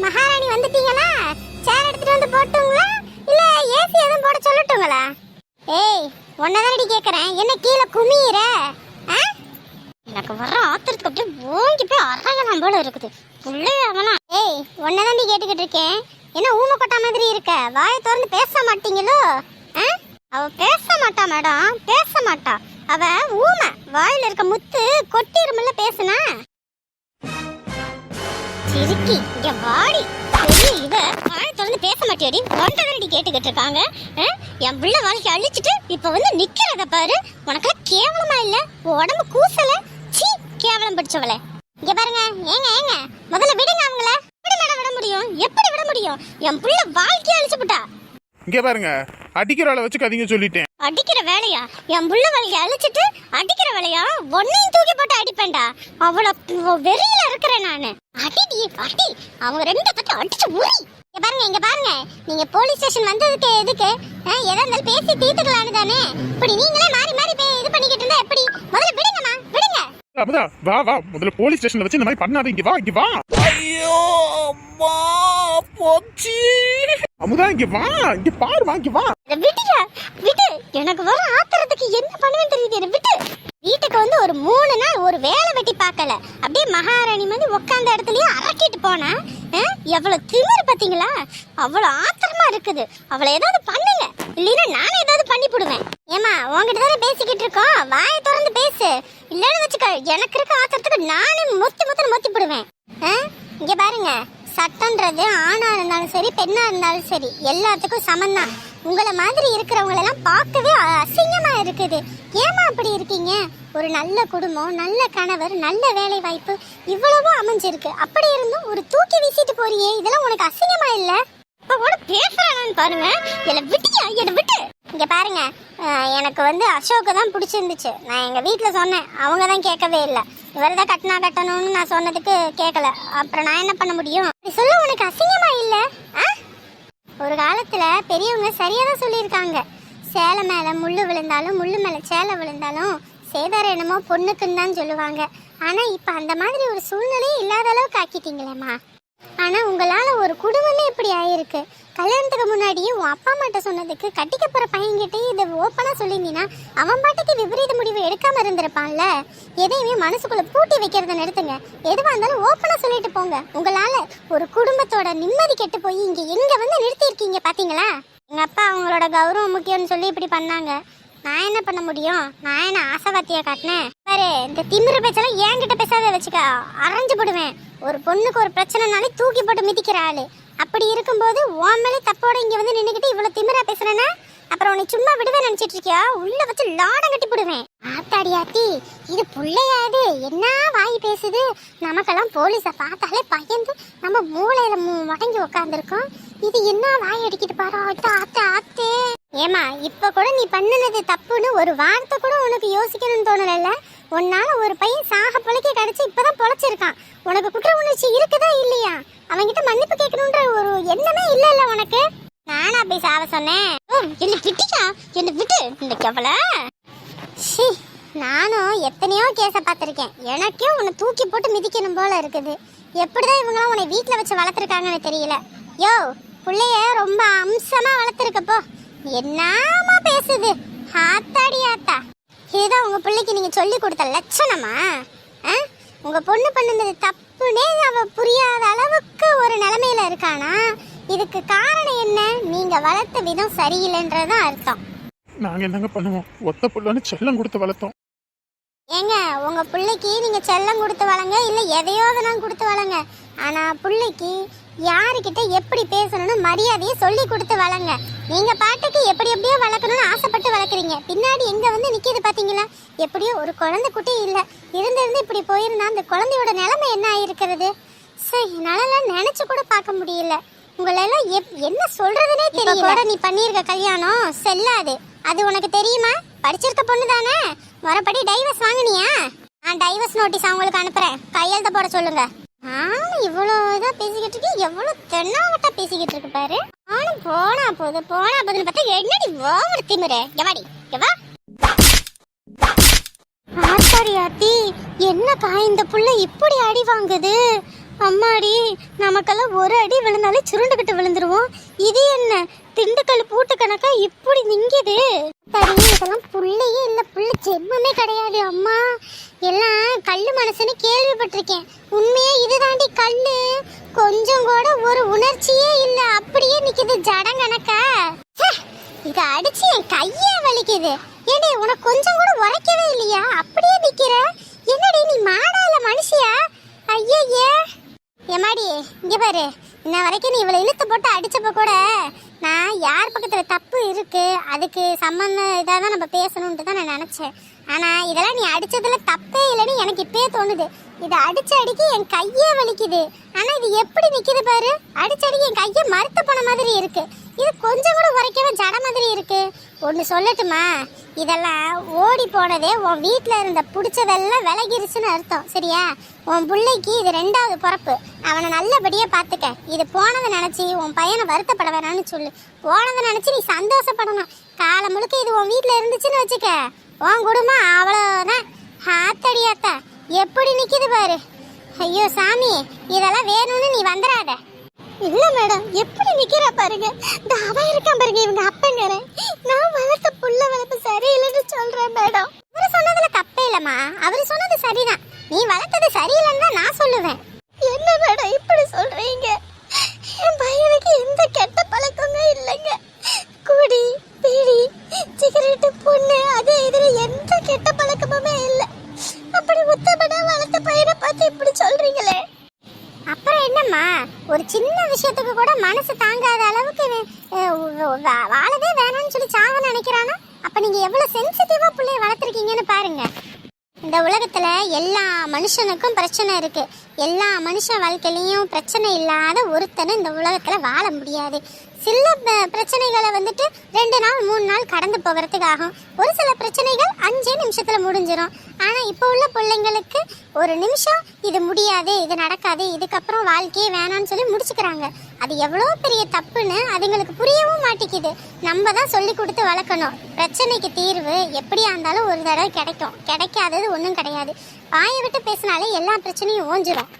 மகாராணி வந்துட்டீங்களா? சேர் எடுத்துட்டு வந்து போட்டுங்களா? இல்ல ஏசி எதுவும் போட சொல்லட்டுங்களா? ஏய் உன்னதானடி கேக்குறேன். என்ன கீழே குமியிற? ஆ? எனக்கு வர ஆத்திரத்துக்கு அப்படியே ஓங்கி போய் அரகலாம் போல இருக்குது. புள்ளையாவலாம் ஏய் உன்னதாண்டி கேட்டுக்கிட்டு இருக்கேன். என்ன ஊமை கொட்டா மாதிரி இருக்க? வாயை திறந்து பேச மாட்டீங்களோ? ஆ? அவ பேச மாட்டா மேடம். பேச மாட்டா. அவ ஊமை. வாயில இருக்க முத்து கொட்டிருமில்ல பேசுனா? சிரிக்கி. இங்க வாடி. பெரிய இவ வாயை திறந்து பேச மாட்டியாடி. ஒன்றரை கேட்டுக்கிட்டு இருக்காங்க? என் பிள்ளை வாழ்க்கை அழிச்சிட்டு இப்ப வந்து நிக்கிறத பாரு. உனக்கு கேவலமா இல்ல? உடம்பு கூசல. சீ கேவலம் பிடிச்சவளே. இங்க பாருங்க. ஏங்க ஏங்க. முதல்ல விடுங்க அவங்கள. எப்படி மேடம் விட முடியும்? எப்படி விட முடியும்? என் புள்ள வாழ்க்கைய அழிச்சு விட்டா இங்கே பாருங்க. அடிக்கிற ஆளை வச்சு கதிங்க சொல்லிட்டேன். அடிக்கிற வேலையா? என் புள்ள வாழ்க்கைய அழிச்சிட்டு அடிக்கிற வேலையா? ஒன்னையும் தூக்கி போட்டு அடிப்பேன்டா. அவ்வளவு வெறியில இருக்கிறேன் நானு. அடிடி அடி அவங்க ரெண்டு பத்தி அடிச்சு உரி இங்க பாருங்க இங்க பாருங்க. நீங்க போலீஸ் ஸ்டேஷன் வந்ததுக்கு எதுக்கு ஆ, எதா இருந்தாலும் பேசி தீர்த்துக்கலான்னு தானே. இப்படி நீங்களே மாறி மாறி போய் இது பண்ணிக்கிட்டு இருந்தா எப்படி? முதல்ல விடுங்கம்மா விடுங்க. அமுதா வா வா. முதல்ல போலீஸ் ஸ்டேஷன்ல வச்சு இந்த மாதிரி பண்ணாத இங்க வா இங்க வா. ஐயோ அம்மா போச்சு. அமுதா இங்க வா. இங்க பாரு வா இங்க வா. விடுங்க விடு. எனக்கு வர ஆத்திரத்துக்கு என்ன பண்ணுவேன்னு தெரியுது என்ன விட்டு வீட்டுக்கு வந்து ஒரு மூணு நாள் ஒரு வேலை வெட்டி பார்க்கல. அப்படியே மகாராணி வந்து உட்காந்த இடத்துலயே அரக்கிட்டு போனா எவ்வளவு திமிர் பாத்தீங்களா அவ்வளவு ஆத்திரமா இருக்குது. அவளை ஏதாவது பண்ணுங்க. இல்லைன்னா நானே ஏதாவது பண்ணி போடுவேன். ஏமா உங்ககிட்ட தானே பேசிக்கிட்டு இருக்கோம். வாயை திறந்து பேசு. இல்லைன்னு வச்சுக்க எனக்கு இருக்க ஆத்திரத்துக்கு நானே மொத்தி மொத்தம் மொத்தி போடுவேன். ஆ? இங்க பாருங்க. சட்டன்றது ஆணா இருந்தாலும் சரி பெண்ணா இருந்தாலும் சரி எல்லாத்துக்கும் சமந்தான் உங்களை மாதிரி இருக்கிறவங்க எல்லாம் பார்க்கவே அசிங்கமாக அசிங்கமா இருக்குது. ஏமா அப்படி இருக்கீங்க? ஒரு நல்ல குடும்பம் நல்ல கணவர் நல்ல வேலை வாய்ப்பு இவ்வளவோ அமைஞ்சிருக்கு. அப்படி இருந்தும் ஒரு தூக்கி வீசிட்டு போறியே இதெல்லாம் உனக்கு அசிங்கமா இல்ல? இப்போ கூட பேசுறானு பாருங்க. என்ன விட்டியா என்ன விட்டு. இங்க பாருங்க எனக்கு வந்து அசோக்கு தான் பிடிச்சிருந்துச்சு. நான் எங்க வீட்டில் சொன்னேன். அவங்க தான் கேட்கவே இல்லை. இவர் தான் கட்டினா கட்டணும்னு நான் சொன்னதுக்கு கேட்கல. அப்புறம் நான் என்ன பண்ண முடியும்? சொல்ல உனக்கு அசிங்கமா இல்லை? ஆ? ஒரு காலத்துல பெரியவங்க சரியா தான் சொல்லியிருக்காங்க. சேலை மேல முள்ளு விழுந்தாலும் முள்ளு மேல சேலை விழுந்தாலும் சேதாரம் என்னமோ பொண்ணுக்குன்னு தான் சொல்லுவாங்க. ஆனா இப்ப அந்த மாதிரி ஒரு சூழ்நிலையே இல்லாத அளவுக்கு ஆக்கிட்டீங்களேம்மா. ஆனா உங்களால ஒரு குடும்பமே இப்படி ஆயிருக்கு. கல்யாணத்துக்கு முன்னாடியே உன் அப்பா அம்மாட்ட சொன்னதுக்கு கட்டிக்க போகிற பையன்கிட்டயே இதை ஓப்பனாக சொல்லியிருந்தீங்கன்னா அவன் பாட்டுக்கு விபரீத முடிவு எடுக்காமல் இருந்திருப்பான்ல? எதையுமே மனசுக்குள்ளே பூட்டி வைக்கிறத நிறுத்துங்க. எதுவாக இருந்தாலும் ஓப்பனாக சொல்லிட்டு போங்க. உங்களால் ஒரு குடும்பத்தோட நிம்மதி கெட்டு போய் இங்கே எங்கே வந்து நிறுத்தி இருக்கீங்க எங்கள் அப்பா அவங்களோட கௌரவம் முக்கியம்னு சொல்லி இப்படி பண்ணாங்க. நான் என்ன பண்ண முடியும்? நான் என்ன ஆசைவாத்தியா காட்டினேன்? பாரு இந்த திமிரு பேச்செல்லாம் என்கிட்ட பேசாத வச்சுக்க அரைஞ்சு போடுவேன். ஒரு பொண்ணுக்கு ஒரு பிரச்சனைனாலே தூக்கி போட்டு மிதிக்கிற ஆளு. அப்படி இருக்கும்போது உன் தப்போட இங்கே வந்து நின்றுக்கிட்டு இவ்வளோ திமிரா பேசுறேன்னா? அப்புறம் உன்னை சும்மா விடுவேன் நினச்சிட்டு இருக்கியா? உள்ள வச்சு லாடம் கட்டி போடுவேன். ஆத்தாடி ஆத்தி இது புள்ளையா இது? என்ன வாய் பேசுது? நமக்கெல்லாம் போலீஸை பார்த்தாலே பயந்து நம்ம மூளையில முடங்கி உட்காந்துருக்கோம் இது என்ன வாய் அடிக்கிட்டு பாரு ஆத்தா ஆத்தே ஏமா இப்ப கூட நீ பண்ணுனது தப்புன்னு ஒரு வார்த்தை கூட உனக்கு யோசிக்கணும்னு தோணல உன்னால ஒரு பையன் சாக பொழைக்க இப்போ இப்பதான் பொழைச்சிருக்கான் உனக்கு குற்ற உணர்ச்சி இருக்குதா இல்லையா? அவன்கிட்ட என்னமே இல்ல இல்ல உனக்கு. நானா போய் சாவ சொன்னேன். ஓ, என்ன விட்டியா என்ன விட்டு? இந்த அவள ஷீ, நானும் எத்தனையோ கேஸை பார்த்துருக்கேன். எனக்கே உன்னை தூக்கி போட்டு மிதிக்கணும் போல இருக்குது. எப்படிதான் இவங்களாம் உன்னை வீட்டில் வச்சு வளர்த்துருக்காங்கன்னு தெரியல. யோ பிள்ளைய ரொம்ப அம்சமா வளர்த்துருக்கப்போ என்னமா பேசுது? ஆத்தாடி ஆத்தா. இதுதான் உங்க பிள்ளைக்கு நீங்க சொல்லி கொடுத்த லட்சணமா? ஆ? உங்க பொண்ணு பண்ணுனது தப்புனே அவ புரியாத அளவுக்கு ஒரு நிலைமையில இருக்கானா? இதுக்கு காரணம் என்ன? நீங்க வளர்த்த விதம் சரியில்லைன்றதுதான் அர்த்தம். நாங்க என்னங்க பண்ணுவோம்? ஒத்த புள்ளன்னு செல்லம் கொடுத்து வளர்த்தோம். ஏங்க உங்க பிள்ளைக்கு நீங்க செல்லம் கொடுத்து வளங்க இல்ல எதையோ நான் கொடுத்து வளங்க? ஆனா பிள்ளைக்கு யாருக்கிட்ட எப்படி பேசணும்னு மரியாதையை சொல்லி கொடுத்து வளங்க. நீங்க பாட்டுக்கு எப்படி எப்படியோ வளர்க்கணும்னு ஆசைப்பட்டு வளர்க்குறீங்க. பின்னாடி எங்க வந்து நிக்கிது பாத்தீங்களா? எப்படியோ ஒரு குழந்தை குட்டி இல்ல. இருந்திருந்து இப்படி போயிருந்தா அந்த குழந்தையோட நிலைமை என்ன ஆயிருக்கிறது? சரி என்னால நினைச்சு கூட பார்க்க முடியல. உங்களெல்லாம் எப்- என்ன சொல்றதுனே தெரியல. நீ பண்ணிருக்க கல்யாணம் செல்லாது. அது உனக்கு தெரியுமா? படிச்சிருக்க பொண்ணு தானே. மறுபடி டைவர்ஸ் வாங்குனியா? நான் டைவர்ஸ் நோட்டீஸ் அவங்களுக்கு அனுப்புறேன். கையெழுத்த போட சொல்லுங்க. ஆனா இவ்வளோ இதாக பேசிக்கிட்டு இருக்கு. எவ்வளோ தென்னாவட்டா பேசிக்கிட்டு இருக்கு பாரு. ஆனும் போனா போது போனா போதுன்னு பார்த்தா என்னடி ஓவர் திமிரு? எவாடி எவா? ஆத்தாரி ஆத்தி என்ன இந்த புள்ள இப்படி அடி வாங்குது? அம்மாடி நமக்கெல்லாம் ஒரு அடி விழுந்தாலே சுருண்டுக்கிட்டு விழுந்துருவோம். இது என்ன? திண்டுக்கல் பூட்டு கணக்கா இப்படி நிங்குது சரி இதெல்லாம் புள்ளையே இல்லை. புள்ள ஜென்மமே கிடையாது அம்மா. எல்லாம் கல் மனசுன்னு கேள்விப்பட்டிருக்கேன் உண்மையா இதுதாண்டி கல்லு கொஞ்சம் கூட ஒரு உணர்ச்சியே இல்ல அப்படியே நிக்குது ஜடங்கணக்கா ச்சே, இத அடிச்சு என் கையே வலிக்குது ஏடி உனக்கு கொஞ்சம் கூட உரைக்கவே இல்லையா அப்படியே நிக்கிற என்னடி நீ மாடா இல்ல மனுஷியா ஐயையே எம்மாடி இங்கே பாரு. இன்ன வரைக்கும் நீ இவ்வளோ இழுத்து போட்டு அடிச்சப்ப கூட நான் யார் பக்கத்தில் தப்பு இருக்குது அதுக்கு சம்மந்த இதாக தான் நம்ம பேசணுன்ட்டு தான் நான் நினச்சேன். ஆனால் இதெல்லாம் நீ அடித்ததில் தப்பே இல்லைன்னு எனக்கு இப்பயே தோணுது. இதை அடிச்ச அடிக்கி என் கையே வலிக்குது. ஆனால் இது எப்படி நிற்கிது பாரு? அடிச்ச அடிக்கு என் கையை மறுத்து போன மாதிரி இருக்குது இது கொஞ்சம் கூட உரைக்கவே ஜட மாதிரி இருக்குது ஒன்று சொல்லட்டுமா? இதெல்லாம் ஓடி போனதே உன் வீட்டில் இருந்த பிடிச்சதெல்லாம் விலகிருச்சுன்னு அர்த்தம் சரியா? உன் பிள்ளைக்கு இது ரெண்டாவது பிறப்பு. அவனை நல்லபடியாக பார்த்துக்க இது போனதை நினச்சி உன் பையனை வருத்தப்பட வேணாம்னு சொல்லு. போனதை நினச்சி நீ சந்தோஷப்படணும். காலம் முழுக்க இது உன் வீட்டில் இருந்துச்சுன்னு வச்சுக்க. உன் குடும்பம் அவ்வளோதான் ஆத்தடியாத்தா எப்படி நிற்கிது பாரு? ஐயோ சாமி இதெல்லாம் வேணும்னு நீ வந்துடாத இல்ல மேடம் எப்படி நிக்கிறா பாருங்க. இந்த அவ இருக்கான் பாருங்க இவங்க அப்பங்கிறேன் நான் வளர்த்த புள்ள வளர்ப்பு சரியில்லைன்னு சொல்றேன் மேடம். அவர் சொன்னதுல தப்பே இல்லம்மா. அவர் சொன்னது சரிதான். நீ வளர்த்தது சரியில்லைன்னு தான் நான் சொல்லுவேன். என்ன மேடம் இப்படி சொல்றீங்க? என் பையனுக்கு எந்த கெட்ட பழக்கமே இல்லைங்க. குடி பீடி சிகரெட்டு பொண்ணு அதே இதுல எந்த கெட்ட பழக்கமுமே இல்லை. அப்படி உத்தமனா வளர்த்த பையனை பார்த்து இப்படி சொல்றீங்களே. ஆமா ஒரு சின்ன விஷயத்துக்கு கூட மனசு தாங்காத அளவுக்கு வாழவே வேணாம்னு சொல்லி சாக நினைக்கிறானா அப்ப நீங்க எவ்வளவு சென்சிட்டிவா பிள்ளைய வளர்த்துருக்கீங்கன்னு பாருங்க. இந்த உலகத்துல எல்லா மனுஷனுக்கும் பிரச்சனை இருக்கு. எல்லா மனுஷ வாழ்க்கையிலையும் பிரச்சனை இல்லாத ஒருத்தனும் இந்த உலகத்துல வாழ முடியாது. சில பிரச்சனைகளை வந்துட்டு ரெண்டு நாள் மூணு நாள் கடந்து போகிறதுக்கு ஆகும். ஒரு சில பிரச்சனைகள் அஞ்சே நிமிஷத்துல முடிஞ்சிடும் ஆனா இப்போ உள்ள பிள்ளைங்களுக்கு ஒரு நிமிஷம் இது முடியாது இது நடக்காது இதுக்கப்புறம் வாழ்க்கையே வேணாம்னு சொல்லி முடிச்சுக்கிறாங்க. அது எவ்வளோ பெரிய தப்புன்னு அதுங்களுக்கு புரியவும் மாட்டேங்குது. நம்ம தான் சொல்லி கொடுத்து வளர்க்கணும். பிரச்சனைக்கு தீர்வு எப்படியா இருந்தாலும் ஒரு தடவை கிடைக்கும். கிடைக்காதது ஒன்றும் கிடையாது. வாயை விட்டு பேசினாலே எல்லா பிரச்சனையும் ஓஞ்சிரும்.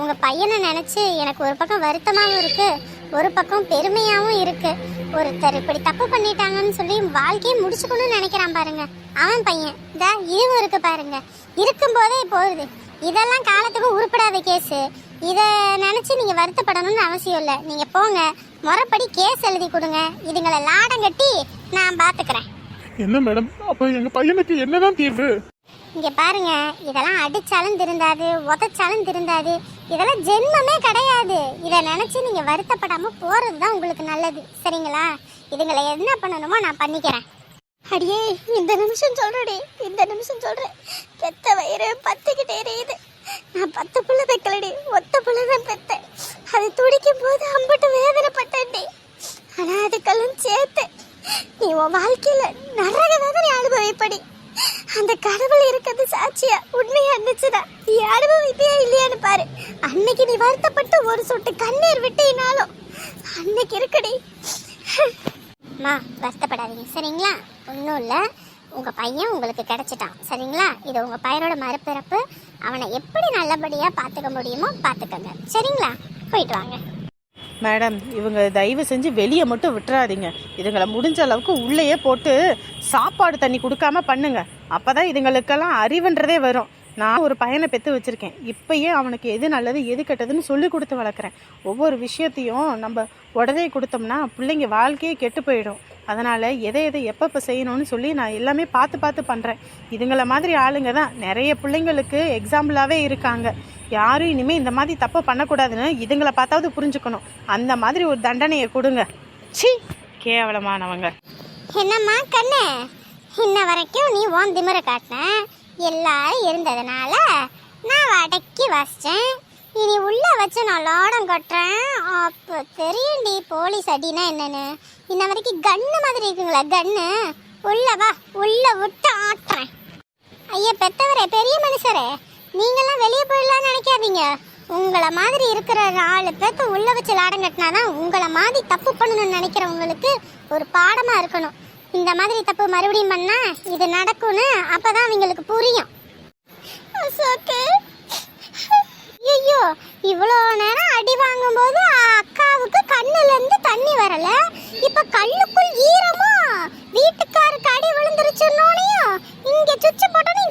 உங்க பையனை நினைச்சு எனக்கு ஒரு பக்கம் வருத்தமாகவும் இருக்கு. ஒரு பக்கம் பெருமையாவும் இருக்கு. ஒருத்தர் இப்படி தப்பு பண்ணிட்டாங்கன்னு சொல்லி வாழ்க்கையை முடிச்சுக்கணும்னு நினைக்கிறான் பாருங்க. அவன் பையன். இதா இதுவும் இருக்கு பாருங்க. இருக்கும்போதே போகுது. இதெல்லாம் காலத்துக்கு உருப்படாத கேஸ். இதை நினைச்சு நீங்க வருத்தப்படணும்னு அவசியம் இல்லை. நீங்க போங்க. முறைப்படி கேஸ் எழுதி கொடுங்க. இதுங்களை லாடம் கட்டி நான் பாத்துக்கிறேன். என்ன மேடம்? அப்ப எங்க பையனுக்கு என்னதான் தீர்வு? இங்க பாருங்க. இதெல்லாம் அடிச்சாலும் திருந்தாது உதைச்சாலும் திருந்தாது. இதெல்லாம் ஜென்மமே கிடையாது. இதை நினச்சி நீங்கள் வருத்தப்படாமல் போகிறது தான் உங்களுக்கு நல்லது. சரிங்களா? இதுங்களை என்ன பண்ணணுமோ நான் பண்ணிக்கிறேன். அடியே இந்த நிமிஷம் சொல்கிறடி இந்த நிமிஷம் சொல்கிறேன் பெத்த வயிறு பத்துக்கிட்டே எரியுது நான் பத்து புள்ள தைக்கலடி ஒத்த புள்ள தான் பெத்தேன். அது துடிக்கும் போது அம்பட்டு வேதனைப்பட்டேன்டி. ஆனால் அதுக்கெல்லாம் சேர்த்து நீ உன் வாழ்க்கையில் நரக வேதனை அனுபவிப்படி. அந்த கடவுள் இருக்கிறது சாட்சியா? உண்மையா இருந்துச்சுடா நீ அனுபவிப்பியா இல்லையான்னு பாரு. அன்னைக்கு நீ வருத்தப்பட்டு ஒரு சொட்டு கண்ணீர் விட்டீனாலும் அன்னைக்கு இருக்குடி. மா வருத்தப்படாதீங்க. சரிங்களா? ஒன்றும் இல்லை. உங்கள் பையன் உங்களுக்கு கிடைச்சிட்டான். சரிங்களா? இது உங்கள் பையனோட மறுபிறப்பு. அவனை எப்படி நல்லபடியாக பார்த்துக்க முடியுமோ பார்த்துக்கங்க. சரிங்களா? போயிட்டு வாங்க. மேடம் இவங்க தயவு செஞ்சு வெளியே மட்டும் விட்டுறாதீங்க. இதுங்களை முடிஞ்ச அளவுக்கு உள்ளேயே போட்டு சாப்பாடு தண்ணி கொடுக்காம பண்ணுங்க. அப்பதான் இதுங்களுக்கெல்லாம் அறிவுன்றதே வரும். நான் ஒரு பையனை பெற்று வச்சிருக்கேன். இப்பயே அவனுக்கு எது நல்லது எது கெட்டதுன்னு சொல்லி கொடுத்து வளர்க்குறேன். ஒவ்வொரு விஷயத்தையும் நம்ம உடனே கொடுத்தோம்னா பிள்ளைங்க வாழ்க்கையே கெட்டு போயிடும். அதனால் எதை எதை எப்பப்போ செய்யணும்னு சொல்லி நான் எல்லாமே பார்த்து பார்த்து பண்ணுறேன் இதுங்களை மாதிரி ஆளுங்க தான் நிறைய பிள்ளைங்களுக்கு எக்ஸாம்பிளாகவே இருக்காங்க. யாரும் இனிமேல் இந்த மாதிரி தப்பு பண்ணக்கூடாதுன்னு இதுங்களை பார்த்தாவது புரிஞ்சுக்கணும். அந்த மாதிரி ஒரு தண்டனையை கொடுங்க. சி கேவலமானவங்க. என்னம்மா கண்ணு? இன்ன வரைக்கும் நீ ஓன் திமிர காட்டின. எல்லாரும் இருந்ததுனால நான் அடக்கி வாசித்தேன் இனி உள்ள வச்சு நான் லாடம் கட்டுறேன். அப்போ தெரியும்டி போலீஸ் அடினா என்னன்னு. இன்ன வரைக்கும் கன்னு மாதிரி இருக்குங்களா கன்னு உள்ள வா உள்ள விட்டு ஆட்டுறேன். ஐயா பெத்தவரே பெரிய மனுஷரே. நீங்கெல்லாம் வெளியே போயிடலாம்னு நினைக்காதீங்க. உங்களை மாதிரி இருக்கிற நாலு பேர்த்த உள்ள வச்சு லாடம் கட்டினாதான் உங்களை மாதிரி தப்பு பண்ணணும்னு நினைக்கிறவங்களுக்கு ஒரு பாடமா இருக்கணும். இந்த மாதிரி தப்பு மறுபடியும் பண்ணா இது நடக்கும்னு அப்பதான் அவங்களுக்கு புரியும். ஓகே இவ்வளோ நேரம் அடி வாங்கும்போது அக்காவுக்கு கண்ணுல இருந்து தண்ணி வரல. இப்ப கல்லுக்குள் ஈரமா வீட்டுக்காருக்கு அடி விழுந்துருச்சுன்னோனையும் இங்க சுவிட்ச் போட்டோன்னு